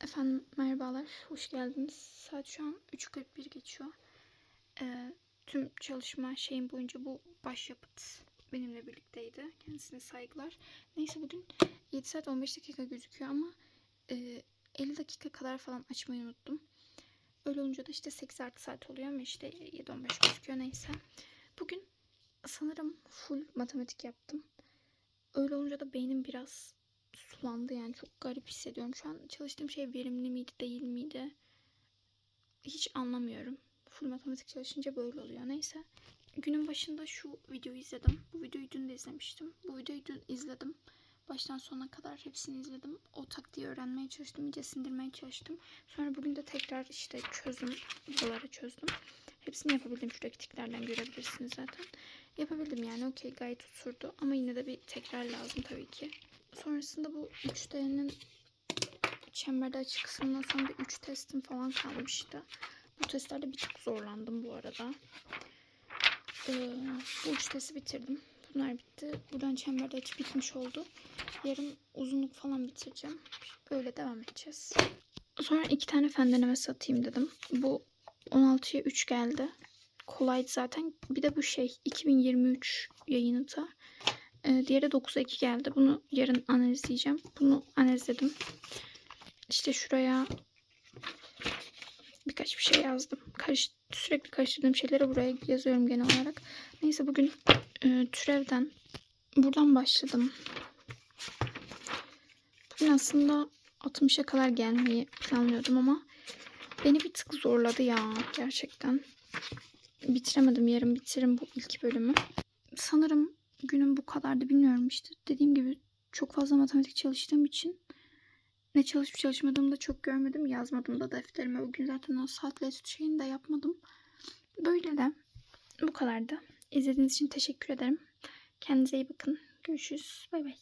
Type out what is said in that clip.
Efendim merhabalar, hoş geldiniz. Saat şu an 3.41 geçiyor. Ee, tüm çalışma şeyim boyunca bu başyapıt benimle birlikteydi. Kendisine saygılar. Neyse bugün 7 saat 15 dakika gözüküyor ama e, 50 dakika kadar falan açmayı unuttum. Öyle olunca da işte 8 artı saat oluyor ama işte 7-15 gözüküyor neyse. Bugün sanırım full matematik yaptım. Öyle olunca da beynim biraz sulandı yani çok garip hissediyorum. Şu an çalıştığım şey verimli miydi değil miydi hiç anlamıyorum. Full matematik çalışınca böyle oluyor. Neyse. Günün başında şu videoyu izledim. Bu videoyu dün de izlemiştim. Bu videoyu dün izledim. Baştan sona kadar hepsini izledim. O taktiği öğrenmeye çalıştım. iyice sindirmeye çalıştım. Sonra bugün de tekrar işte çözdüm. Buraları çözdüm. Hepsini yapabildim. Şuradaki tiklerden görebilirsiniz zaten. Yapabildim yani. Okey gayet oturdu. Ama yine de bir tekrar lazım tabii ki. Sonrasında bu 3D'nin çemberde açık kısmından sonra bir 3 testim falan kalmıştı. Bu testlerde bir tık zorlandım bu arada. Ee, bu 3 testi bitirdim. Bunlar bitti. Buradan çemberde açı bitmiş oldu. Yarın uzunluk falan bitireceğim. Böyle devam edeceğiz. Sonra iki tane fen denemesi atayım dedim. Bu 16'ya 3 geldi. Kolaydı zaten. Bir de bu şey 2023 yayını da. Ee, diğeri 9'a 2 geldi. Bunu yarın analizleyeceğim. Bunu analizledim. İşte şuraya birkaç bir şey yazdım. Karış, sürekli karıştırdığım şeyleri buraya yazıyorum genel olarak. Neyse bugün e, türevden buradan başladım. Bugün aslında 60'a kadar gelmeyi planlıyordum ama beni bir tık zorladı ya gerçekten. Bitiremedim. Yarın bitiririm bu ilk bölümü. Sanırım günüm bu kadardı bilmiyorum işte. Dediğim gibi çok fazla matematik çalıştığım için ne çalışıp çalışmadığımı da çok görmedim. Yazmadım da defterime. Bugün zaten o saatle şeyini de yapmadım. Böyle de bu kadardı. İzlediğiniz için teşekkür ederim. Kendinize iyi bakın. Görüşürüz. Bay bay.